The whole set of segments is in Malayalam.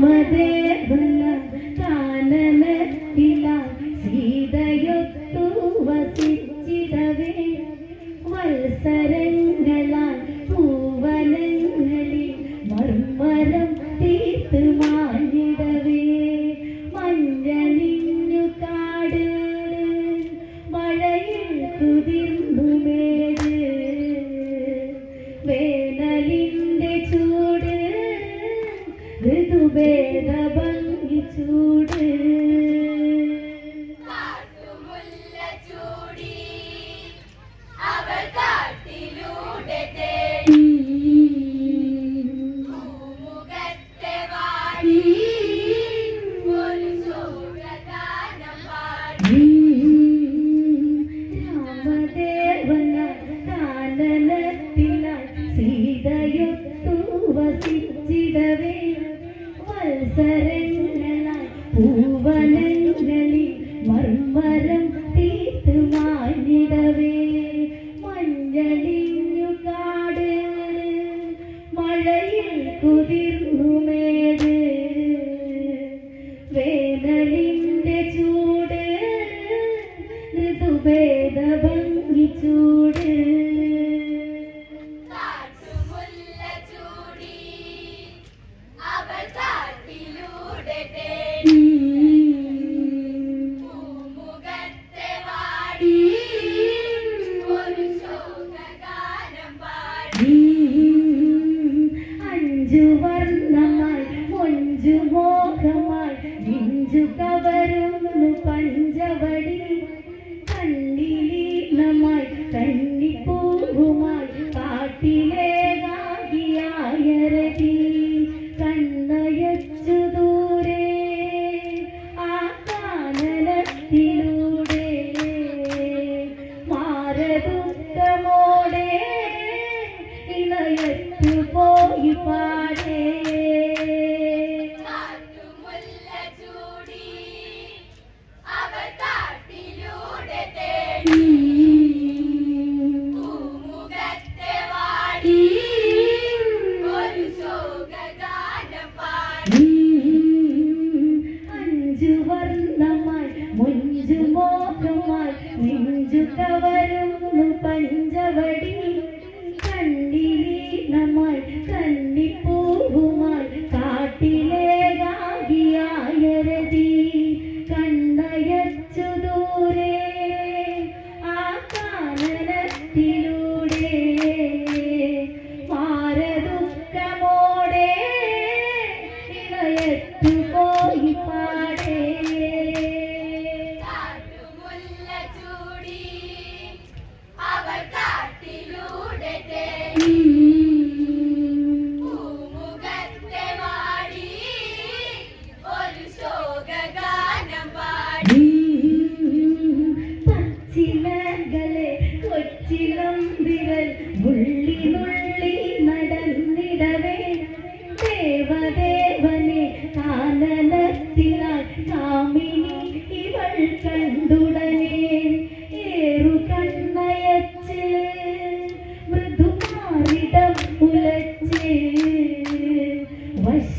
मदे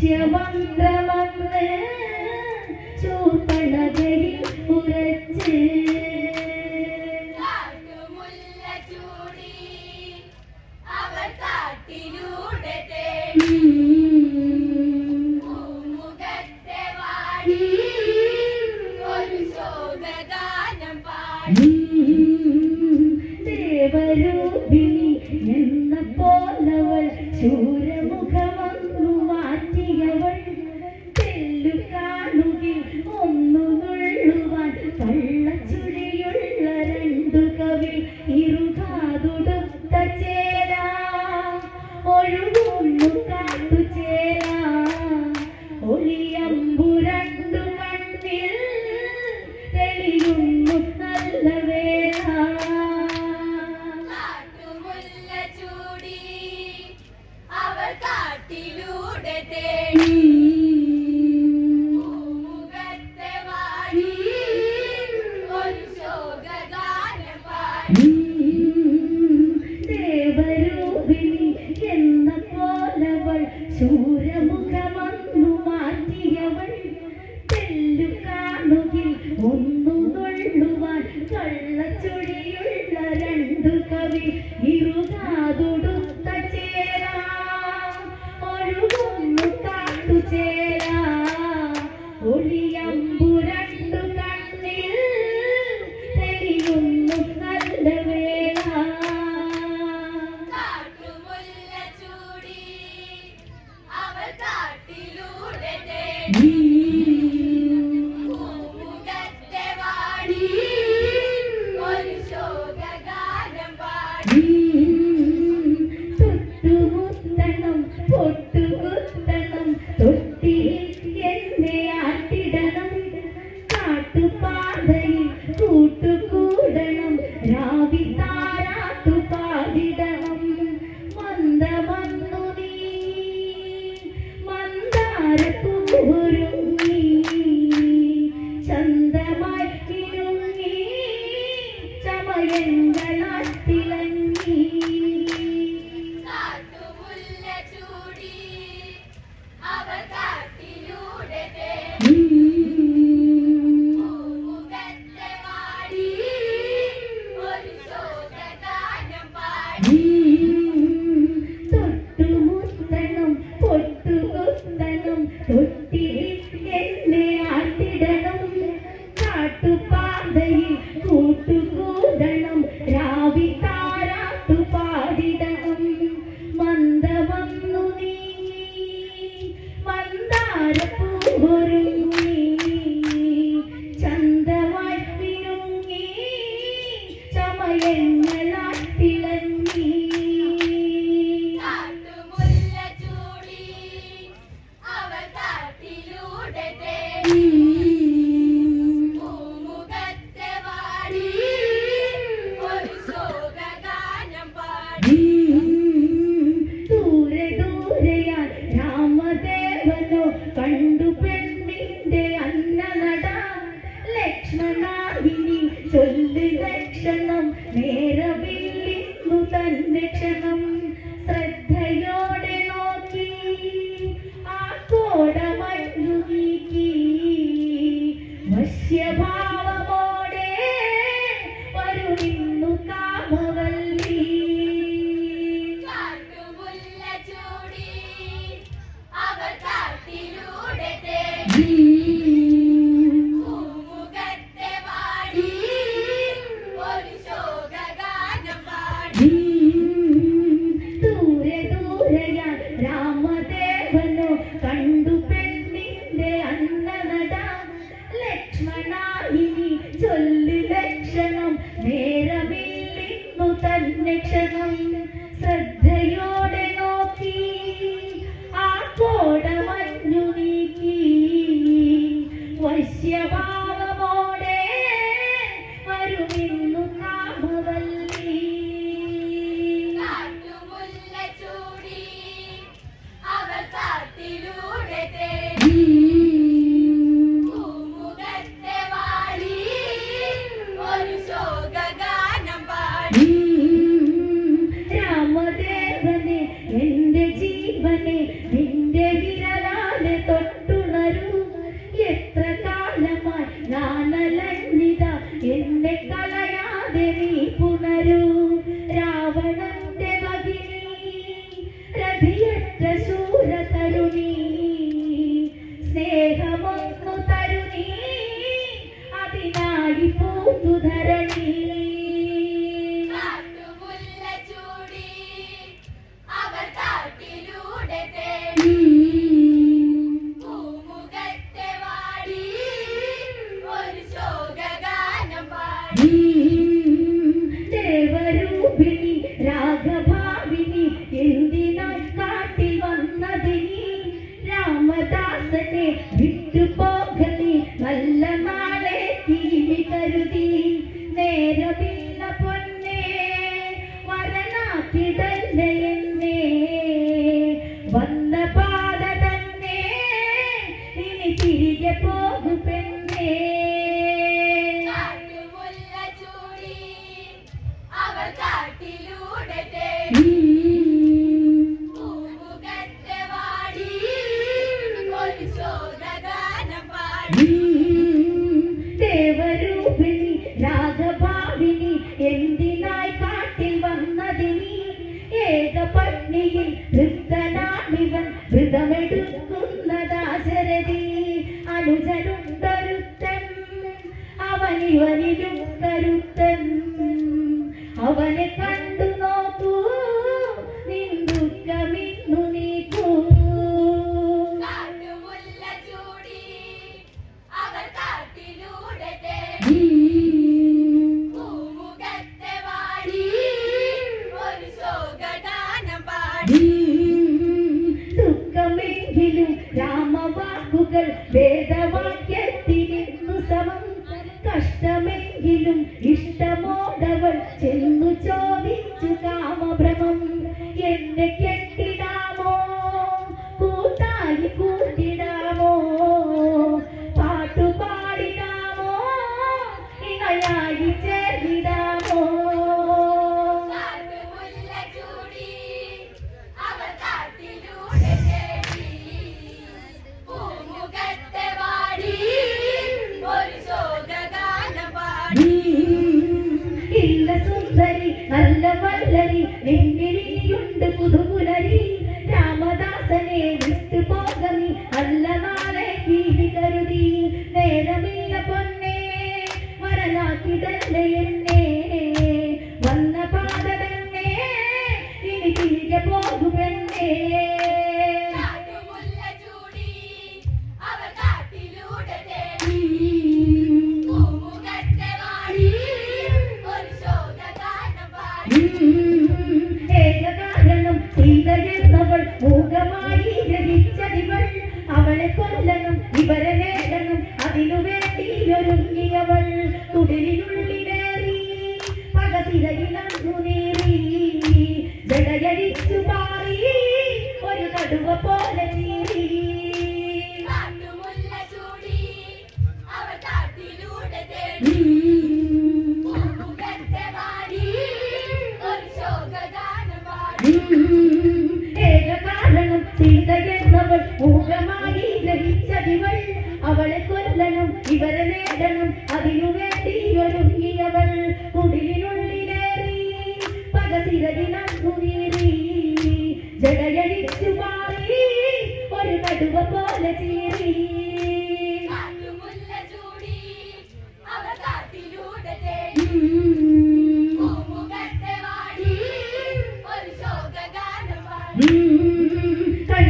ലക്ഷ്യമന്ത്രമന്ത്ര് ചൂപ്പണതയിൽ ഉറച്ച്. അവർ കാട്ടിലൂടെ ദേവരൂപിണി എന്ന പോലവൾ ചൂ വെള്ളച്ചൂട് പൊട്ടുകുത്തണം തൊട്ടി തന്നെ കൈയിൽ വൃത്തനാടിവൻ വ്രതമെടുക്കുന്നതാശരതി അനുജനുണ്ടൊരുത്തൻ അവനിവനിലും ദുഃഖമെങ്കിലും രാമവാക്കുകൾ വേ മാറ്റിതല്ലേ എന്നെ? വന്ന പാത തന്നെ ഇനി തിരികെ പോകുമെന്നേ? സീതയെന്നവൾ മൂകമായി രചിച്ചതിവൾ അവളെ കൊല്ലണം ഇവരെ നേടണം അതിനു വേണ്ടി ഒരുങ്ങിയവൾ. കുടിലിനുള്ളിലേറി പകതിരയിലു നേറി ജടയടിച്ചു പാറി ഒരു കടുവ പോലെ നീറി ഏക കാരണം സീതയെന്നവൾ മൂകമായി ഗ്രഹിച്ചതിവൾ അവളെ കൊല്ലണം ഇവരെ നേടണം അതിനുവേ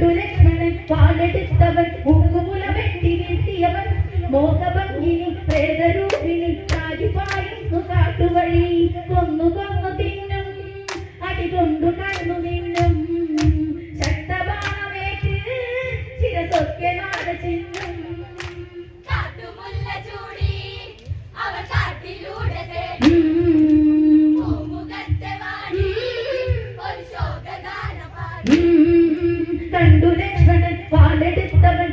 കണ്ടുലക്ഷ്മണൻ പാലെടുത്തവൻ മുക്കുമുല വെട്ടി വീഴ്ത്തിയവൻ മോഹഭംഗിനി പ്രേതരൂപിണി കാലിപ്പായുന്നു കാട്ടുവഴി. കൊന്നു കൊന്നു തിന്നും അടികൊണ്ടു കടന്നു നിന്നും. ശക്തബാണമേറ്റ് ശിരസൊക്കെ നാട് ചിന്നും. Mm. லேட்டே கூட்டாங்க